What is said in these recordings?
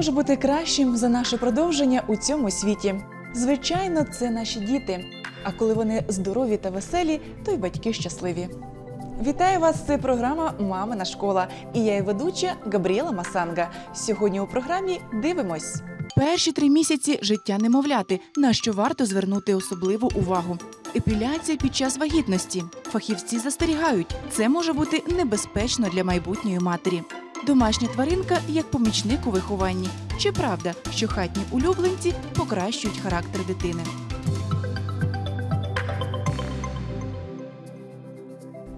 Може бути кращим за наше продовження у цьому світі? Звичайно, це наші діти. А коли вони здорові та веселі, то й батьки щасливі. Вітаю вас! Це програма Мамина школа. І я її ведуча Габріела Масанга. Сьогодні у програмі дивимось. Перші три місяці життя немовляти, на що варто звернути особливу увагу. Епіляція під час вагітності. Фахівці застерігають, це може бути небезпечно для майбутньої матері. Домашня тваринка як помічник у вихованні. Чи правда, що хатні улюбленці покращують характер дитини?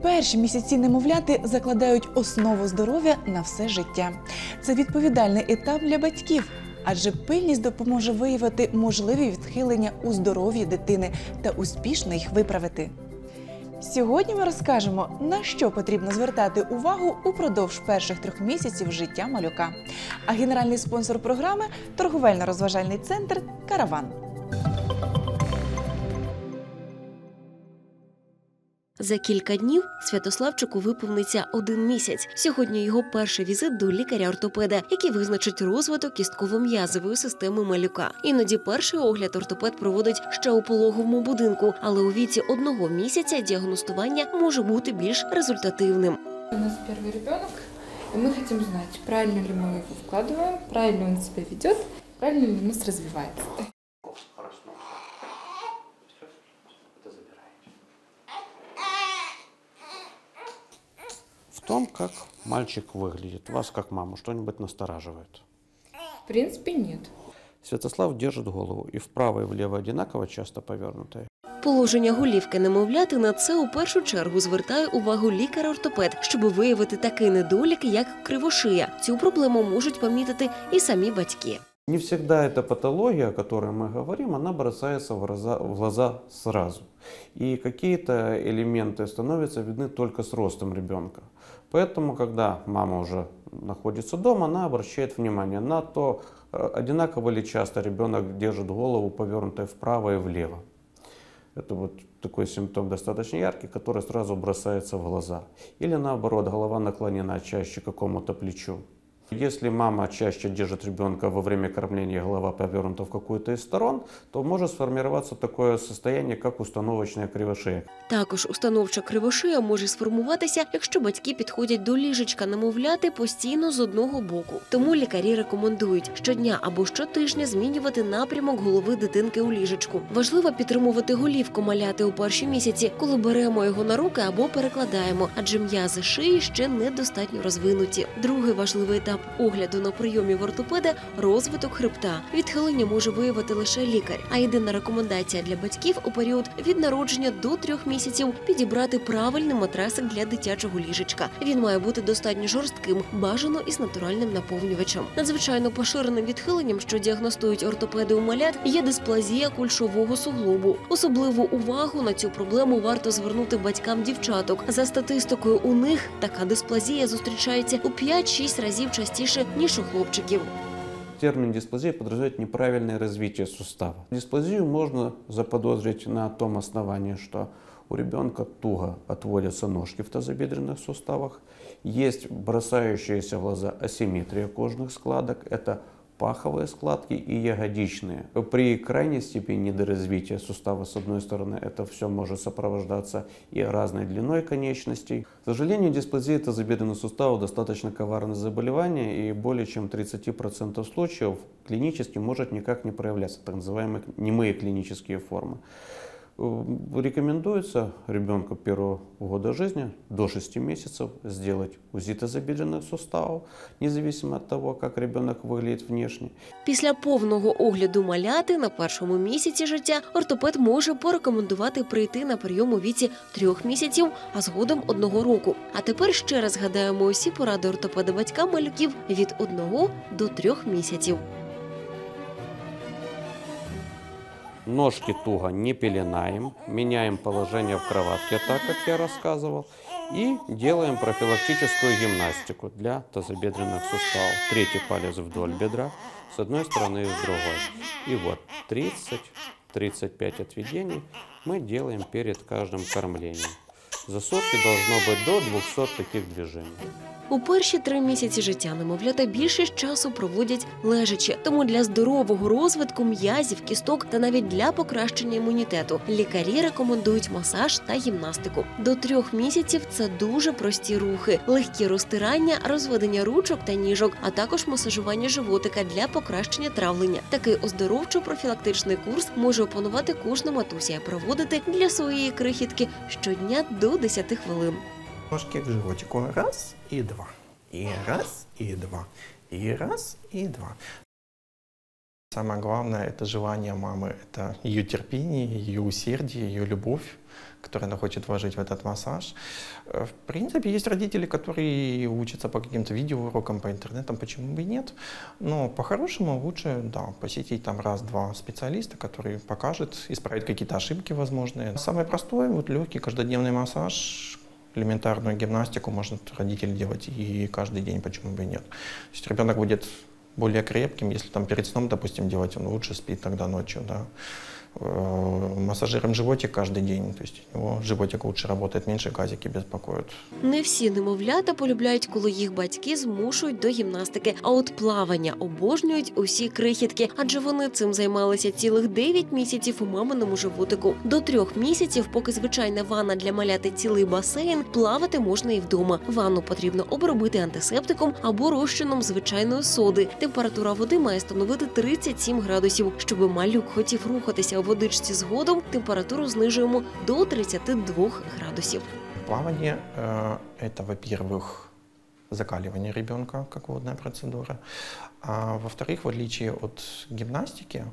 Перші місяці немовляти закладають основу здоров'я на все життя. Це відповідальний етап для батьків, адже пильність допоможе виявити можливі відхилення у здоров'ї дитини та успішно їх виправити. Сьогодні ми розкажемо, на що потрібно звертати увагу упродовж перших трьох місяців життя малюка. А генеральний спонсор програми торговельно-розважальний центр Караван. За кілька днів Святославчику виповниться один місяць. Сьогодні його перший візит до лікаря-ортопеда, який визначить розвиток кістково-м'язової системи малюка. Іноді перший огляд ортопед проводить ще у пологовому будинку, але у віці одного місяця діагностування може бути більш результативним. У нас первый ребенок, и мы хотим знать, правильно ли мы его вкладываем, правильно он себя ведет, правильно ли у нас развивается. Том, как мальчик выглядит, вас как маму что-нибудь настораживает. В принципе, нет. Святослав держит голову и вправо и влево одинаково часто повернутая. Положення голівки немовляти на це у першу чергу звертає увагу лікар-ортопед, щоб виявити такий недолік, як кривошия. Цю проблему можуть помітити і самі батьки. Не всегда эта патология, о которой мы говорим, она бросается в глаза, в глаза сразу. И какие-то элементы становятся видны только с ростом ребенка. Поэтому, когда мама уже находится дома, она обращает внимание на то, э, одинаково ли часто ребенок держит голову повернутой вправо и влево. Это вот такой симптом достаточно яркий, который сразу бросается в глаза. Или наоборот, голова наклонена чаще к какому-то плечу. Если мама чаще держит ребенка во время кормления, голова повернута в какую-то из сторон, то может сформироваться такое состояние, как установочная кривошея. Також установча кривошия може сформуватися, якщо батьки підходять до ліжечка немовляти постійно з одного боку. Тому лікарі рекомендують щодня або щотижня змінювати напрямок голови дитинки у ліжечку. Важливо підтримувати голівку маляти у перші місяці, коли беремо його на руки або перекладаємо, адже м'язи шиї ще недостатньо розвинуті. Другий важливий етап огляду на прийомі в ортопеда розвиток хребта. Відхилення може виявити лише лікар. А єдина рекомендація для батьків у період від народження до трьох місяців підібрати правильний матрасик для дитячого ліжечка. Він має бути достатньо жорстким, бажано із натуральним наповнювачем. Надзвичайно поширеним відхиленням, що діагностують ортопеди у малят, є дисплазія кульшового суглобу. Особливу увагу на цю проблему варто звернути батькам дівчаток. За статистикою, у них така дисплазія зустрічається у 5-6 разів частіше ніж у хлопчиків. Термин дисплазия подразумевает неправильное развитие сустава. Дисплазию можно заподозрить на том основании, что у ребенка туго отводятся ножки в тазобедренных суставах, есть бросающаяся в глаза асимметрия кожных складок, это паховые складки и ягодичные. При крайней степени недоразвития сустава, с одной стороны, это все может сопровождаться и разной длиной конечностей. К сожалению, дисплазия тазобедренных суставов достаточно коварное заболевание, и более чем 30% случаев клинически может никак не проявляться, так называемые немые клинические формы. Э, Рекомендуется ребенку первого года жизни до 6 месяцев сделать УЗИ тазобедренных суставов, независимо от того, как ребенок выглядит внешне. Після повного огляду маляти на першому місяці життя ортопед може порекомендувати прийти на прийом у віці трьох місяців, а згодом одного року. А тепер ще раз згадаємо усі поради ортопеда батькам малюків від одного до трьох місяців. Ножки туго не пеленаем, меняем положение в кроватке, так как я рассказывал, и делаем профилактическую гимнастику для тазобедренных суставов. Третий палец вдоль бедра, с одной стороны и с другой. И вот 30-35 отведений мы делаем перед каждым кормлением. За сутки должно быть до 200 таких движений. У перші три місяці життя немовлята більшість часу проводять лежачи. Тому для здорового розвитку м'язів, кісток та навіть для покращення імунітету лікарі рекомендують масаж та гімнастику. До трьох місяців це дуже прості рухи, легкі розтирання, розведення ручок та ніжок, а також масажування животика для покращення травлення. Такий оздоровчо-профілактичний курс може опанувати кожна матуся і проводити для своєї крихітки щодня до 10 хвилин. Ножки к животику. Раз и два. И раз, и два. И раз, и два. Самое главное – это желание мамы, это ее терпение, ее усердие, ее любовь, которую она хочет вложить в этот массаж. Э, В принципе, есть родители, которые учатся по каким-то видеоурокам, по интернетам, почему бы и нет. Но по-хорошему лучше, да, посетить там раз-два специалиста, который покажет, исправит какие-то ошибки возможные. Самое простое, вот легкий каждодневный массаж, элементарную гимнастику может родитель делать и каждый день, почему бы и нет. То есть ребенок будет более крепким, если там перед сном, допустим, делать, он лучше спит тогда ночью, да. Э, Массажируем животик каждый день, то есть у него животик лучше работает, меньше газики беспокоят. Не всі немовлята полюбляють, коли їх батьки змушують до гімнастики. А от плавання обожнюють усі крихітки, адже вони цим займалися цілих 9 місяців у маминому животику. До трьох місяців, поки звичайна ванна для маляти цілий басейн, плавати можна і вдома. Ванну потрібно обробити антисептиком або розчином звичайної соди. Температура води має становити 37 градусів. Щоб малюк хотів рухатися водичці згодом, температуру знижуємо до 32 градусів. Плавание э, это, во-первых, закаливание ребенка, как водная процедура. А во-вторых, в отличие от гимнастики,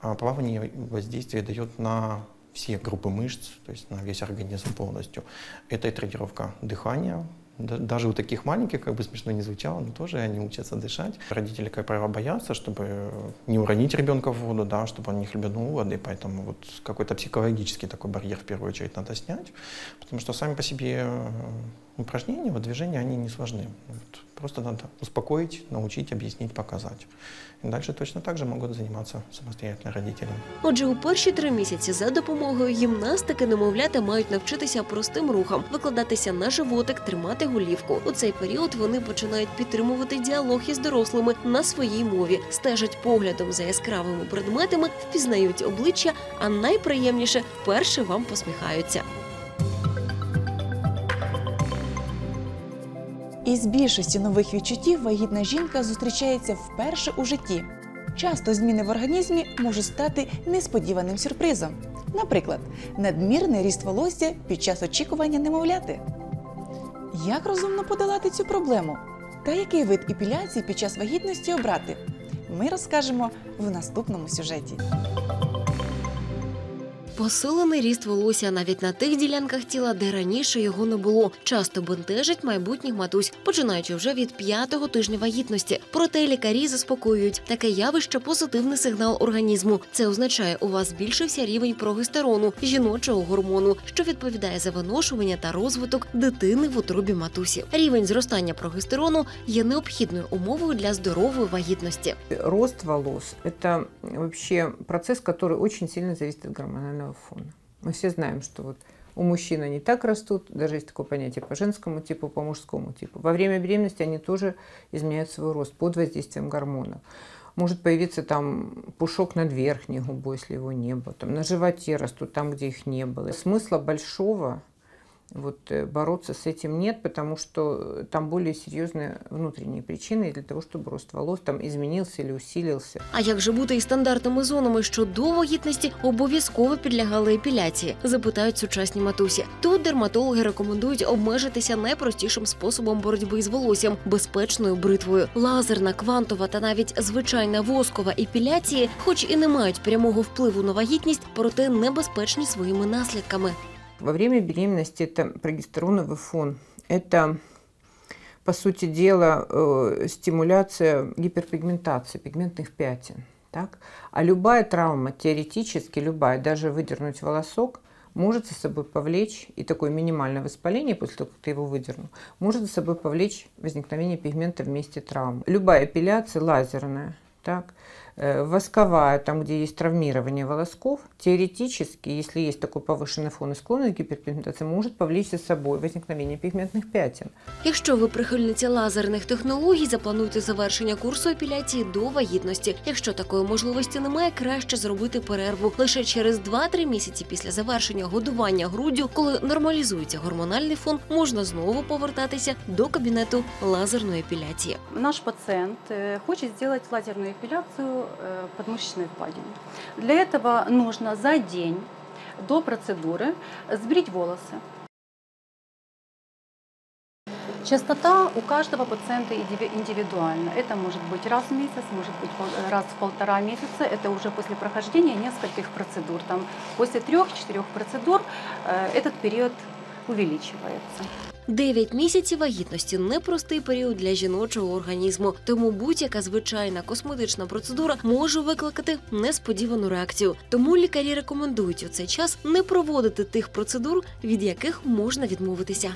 а, плавание воздействие дает на все группы мышц, то есть на весь организм полностью. Это и тренировка дыхания, да- даже у таких маленьких, как бы смешно не звучало, но тоже они учатся дышать. Родители, как правило, боятся, чтобы не уронить ребенка в воду, да, чтобы он не хлебнул воды, поэтому вот какой-то психологический такой барьер в первую очередь надо снять, потому что сами по себе э, упражнения, вот движения, они не сложны. Вот просто надо успокоить, научить, объяснить, показать. И дальше точно так же могут заниматься самостоятельно родители. Отже, у перші три місяці за допомогою гімнастики немовлята мають навчитися простим рухам, викладатися на животик, тримати голівку. У цей період вони починають підтримувати діалог із дорослими на своїй мові, стежать поглядом за яскравими предметами, впізнають обличчя, а найприємніше вперше вам посміхаються. Із більшості нових відчуттів вагітна жінка зустрічається вперше у житті. Часто зміни в організмі можуть стати несподіваним сюрпризом. Наприклад, надмірний ріст волосся під час очікування немовляти. Як розумно подолати цю проблему? Та який вид епіляції під час вагітності обрати? Ми розкажемо в наступному сюжеті. Посилений ріст волосся навіть на тих ділянках тіла, де раніше його не було, часто бентежить майбутніх матусь, починаючи вже від п'ятого тижня вагітності. Проте лікарі заспокоюють таке явище позитивний сигнал організму. Це означає, у вас збільшився рівень прогестерону, жіночого гормону, що відповідає за виношування та розвиток дитини в утробі матусі. Рівень зростання прогестерону є необхідною умовою для здорової вагітності. Рост волос – это вообще процесс, который очень сильно зависит от гормонального фона. Мы все знаем, что вот у мужчин они так растут, даже есть такое понятие по женскому типу, по мужскому типу. Во время беременности они тоже изменяют свой рост под воздействием гормонов. Может появиться там пушок над верхней губой, если его не было. Там на животе растут там, где их не было. Смысла большого вот, э, бороться с этим нет, потому что э, там более серьезные внутренние причины для того, чтобы рост волос там изменился или усилился. А як же бути із стандартними зонами, що до вагітності обов'язково підлягали епіляції? Запитають сучасні матусі. Тут дерматологи рекомендують обмежитися найпростішим способом боротьби з волоссям безпечною бритвою. Лазерна, квантова та навіть звичайна воскова епіляції, хоч і не мають прямого впливу на вагітність, проте небезпечні своїми наслідками. Во время беременности это прогестероновый фон. Это, по сути дела, э, стимуляция гиперпигментации пигментных пятен. Так? А любая травма, теоретически любая, даже выдернуть волосок, может за собой повлечь, и такое минимальное воспаление после того, как ты его выдернул, может за собой повлечь возникновение пигмента в месте травмы. Любая эпиляция лазерная, так, восковая, там, где есть травмирование волосков, теоретически, если есть такой повышенный фон и склонность к гиперпигментации, может повлечь за собой возникновение пигментных пятен. Якщо ви прихильниця лазерних технологій, заплануйте завершення курсу епіляції до вагітності. Якщо такої можливості немає, краще зробити перерву лише через 2-3 місяці після завершення годування груддю, коли нормалізується гормональний фон, можна знову повертатися до кабінету лазерної епіляції. Наш пациент э, хочет сделать лазерную Эпиляцию э, подмышечной впадины. Для этого нужно за день до процедуры сбрить волосы. Частота у каждого пациента индиви- индивидуальна. Это может быть раз в месяц, может быть раз в полтора месяца. Это уже после прохождения нескольких процедур. Там после трех-четырех процедур э, этот период увеличивается. Дев'ять місяців вагітності непростий період для жіночого організму, тому будь-яка звичайна косметична процедура може викликати несподівану реакцію. Тому лікарі рекомендують у цей час не проводити тих процедур, від яких можна відмовитися.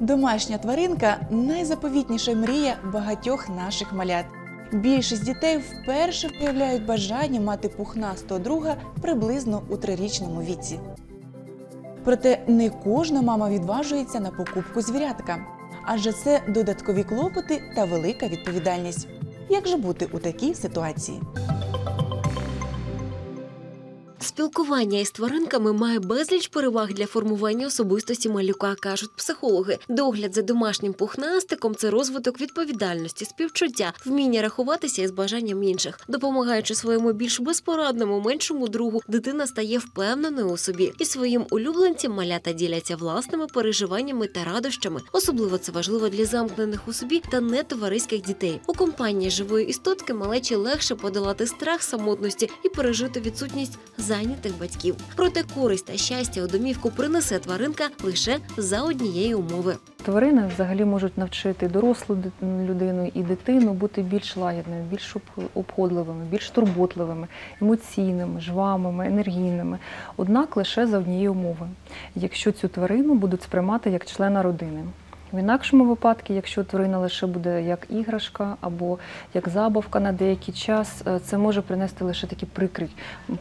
Домашня тваринка найзаповітніша мрія багатьох наших малят. Більшість дітей вперше виявляють бажання мати пухнастого друга приблизно у трирічному віці. Проте не кожна мама відважується на покупку звірятка, адже це додаткові клопоти та велика відповідальність. Як же бути у такій ситуації? Спілкування із тваринками має безліч переваг для формування особистості малюка, кажуть психологи. Догляд за домашнім пухнастиком це розвиток відповідальності, співчуття, вміння рахуватися із бажанням інших. Допомагаючи своєму більш безпорадному меншому другу, дитина стає впевненою у собі і своїм улюбленцям малята діляться власними переживаннями та радощами. Особливо це важливо для замкнених у собі та нетовариських дітей. У компанії живої істотки малечі легше подолати страх самотності і пережити відсутність зайнятих батьків. Проте користь та щастя у домівку принесе тваринка лише за однієї умови. Тварини взагалі можуть навчити дорослу людину і дитину бути більш лагідними, більш обходливими, більш турботливими, емоційними, жвавими, енергійними. Однак лише за однієї умови, якщо цю тварину будуть сприймати як члена родини. В інакшому випадку, якщо тварина лише буде як іграшка або як забавка на деякий час, е, це може принести лише такі прикрі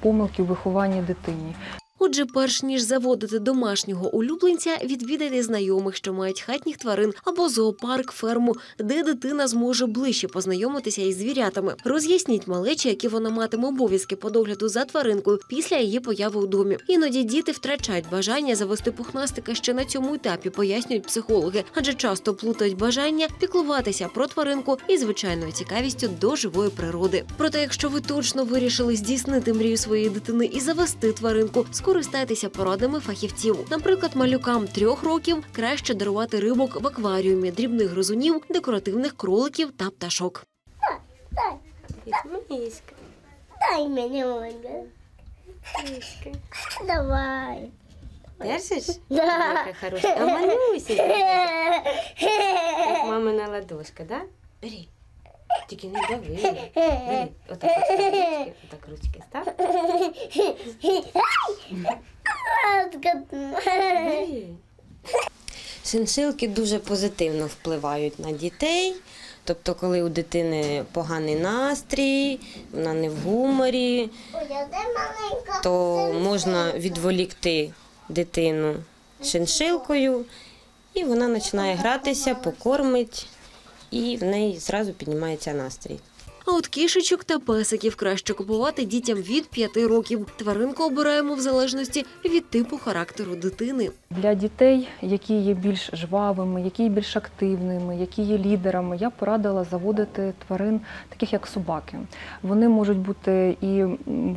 помилки у вихованні дитині. Отже, перш ніж заводити домашнього улюбленця, відвідайте знайомих, що мають хатніх тварин або зоопарк, ферму, де дитина зможе ближче познайомитися із звірятами. Роз'ясніть малечі, які вона матиме обов'язки по догляду за тваринкою після її появи у домі. Іноді діти втрачають бажання завести пухнастика ще на цьому етапі, пояснюють психологи, адже часто плутають бажання піклуватися про тваринку і звичайною цікавістю до живої природи. Проте, якщо ви точно вирішили здійснити мрію своєї дитини і завести тваринку, скористайтеся порадами фахівців. Наприклад, малюкам трьох років краще дарувати рибок в акваріумі, дрібних гризунів, декоративних кроликів та пташок. Дай мені Ольга. Давай. Держиш? Да. Яка хороша. А Мануся, як мамина ладошка, да? Бери. Тільки не дави. Бери. Отак от ручки, отак ручки став. Бери. Шиншилки дуже позитивно впливають на дітей. Тобто, коли у дитини поганий настрій, вона не в гуморі, то можна відволікти дитину шиншилкою, і вона починає гратися, покормить, і в неї зразу піднімається настрій. А от кішечок та песиків краще купувати дітям від 5 років. Тваринку обираємо в залежності від типу характеру дитини. Для дітей, які є більш жвавими, які є більш активними, які є лідерами, я порадила заводити тварин, таких як собаки. Вони можуть бути і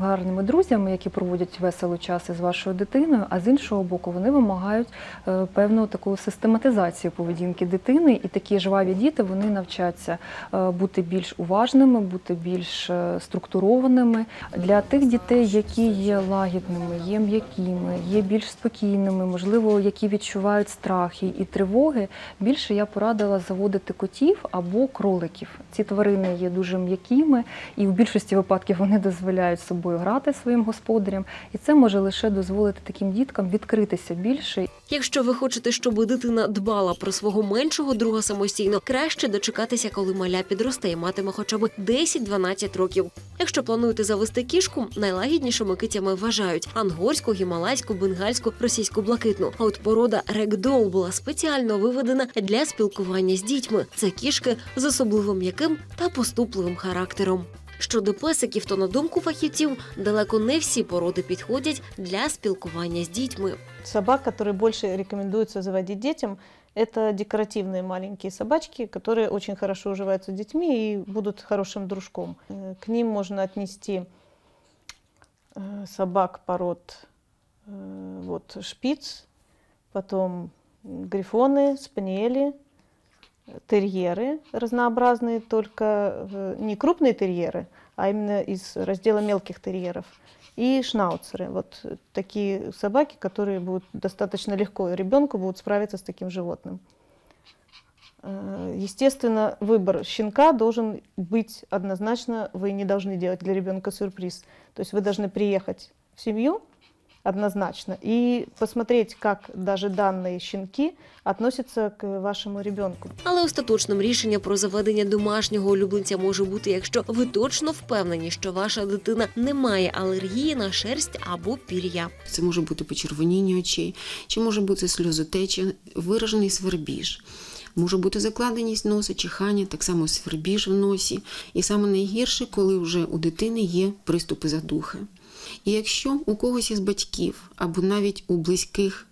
гарними друзями, які проводять веселий час із вашою дитиною, а з іншого боку, вони вимагають е, певну таку систематизацію поведінки дитини, і такі жваві діти вони навчаться е, бути більш уважними, швидкими, бути більш е, структурованими. Для тих дітей, які є лагідними, є м'якими, є більш спокійними, можливо, які відчувають страхи і тривоги, більше я порадила заводити котів або кроликів. Ці тварини є дуже м'якими, і в більшості випадків вони дозволяють собою грати своїм господарям, і це може лише дозволити таким діткам відкритися більше Якщо ви хочете, щоб дитина дбала про свого меншого друга самостійно, краще дочекатися, коли маля підросте і матиме хоча б 10-12 років. Якщо плануєте завести кішку, найлагіднішими китями вважають ангорську, гімалайську, бенгальську, російську блакитну. А от порода регдол була спеціально виведена для спілкування з дітьми. Це кішки з особливо м'яким та поступливим характером. Щодо песиків, то на думку фахівців, далеко не всі породи підходять для спілкування з дітьми. Собак, которые больше рекомендуется заводить детям, это декоративные маленькие собачки, которые очень хорошо уживаются с детьми и будут хорошим дружком. Э, К ним можно отнести э, собак пород э, вот, шпиц, потом грифоны, спаниели, терьеры разнообразные, только не крупные терьеры, а именно из раздела мелких терьеров. И шнауцеры. Вот такие собаки, которые будут достаточно легко ребенку будут справиться с таким животным. Э, Естественно, выбор щенка должен быть однозначно, вы не должны делать для ребенка сюрприз. То есть вы должны приехать в семью однозначно и посмотреть, как даже данные щенки относятся к вашему ребенку. Але остаточним рішення про заведення домашнього улюбленця може бути, якщо ви точно впевнені, що ваша дитина не має алергії на шерсть або пір'я. Це може бути почервоніння очей, чи може бути сльозотеча, виражений свербіж. Може бути закладеність носа, чихання, так само свербіж в носі. І саме найгірше, коли вже у дитини є приступи задухи. І якщо у когось із батьків або навіть у близьких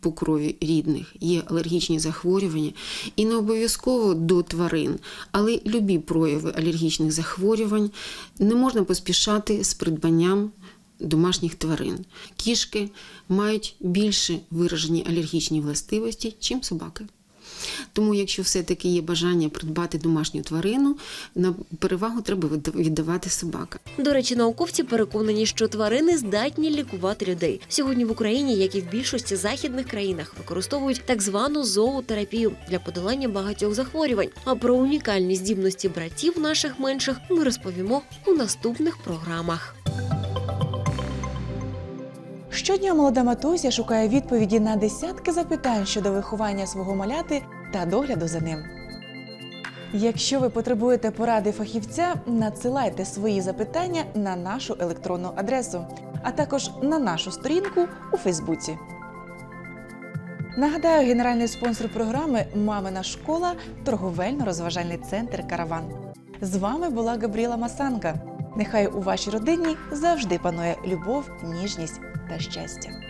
по крові рідних є алергічні захворювання, і не обов'язково до тварин, але любі прояви алергічних захворювань не можна поспішати з придбанням домашніх тварин. Кішки мають більше виражені алергічні властивості, чим собаки. Тому, якщо все-таки є бажання придбати домашню тварину, на перевагу треба відда- віддавати собака. До речі, науковці переконані, що тварини здатні лікувати людей. Сьогодні в Україні, як і в більшості західних країнах, використовують так звану зоотерапію для подолання багатьох захворювань. А про унікальні здібності братів наших менших ми розповімо у наступних програмах. Щодня молода матуся шукає відповіді на десятки запитань щодо виховання свого маляти та догляду за ним. Якщо ви потребуєте поради фахівця, надсилайте свої запитання на нашу електронну адресу, а також на нашу сторінку у Фейсбуці. Нагадаю, генеральний спонсор програми Мамина школа торговельно-розважальний центр Караван. З вами була Габріела Масанка. Нехай у вашій родині завжди панує любов, ніжність та щастя.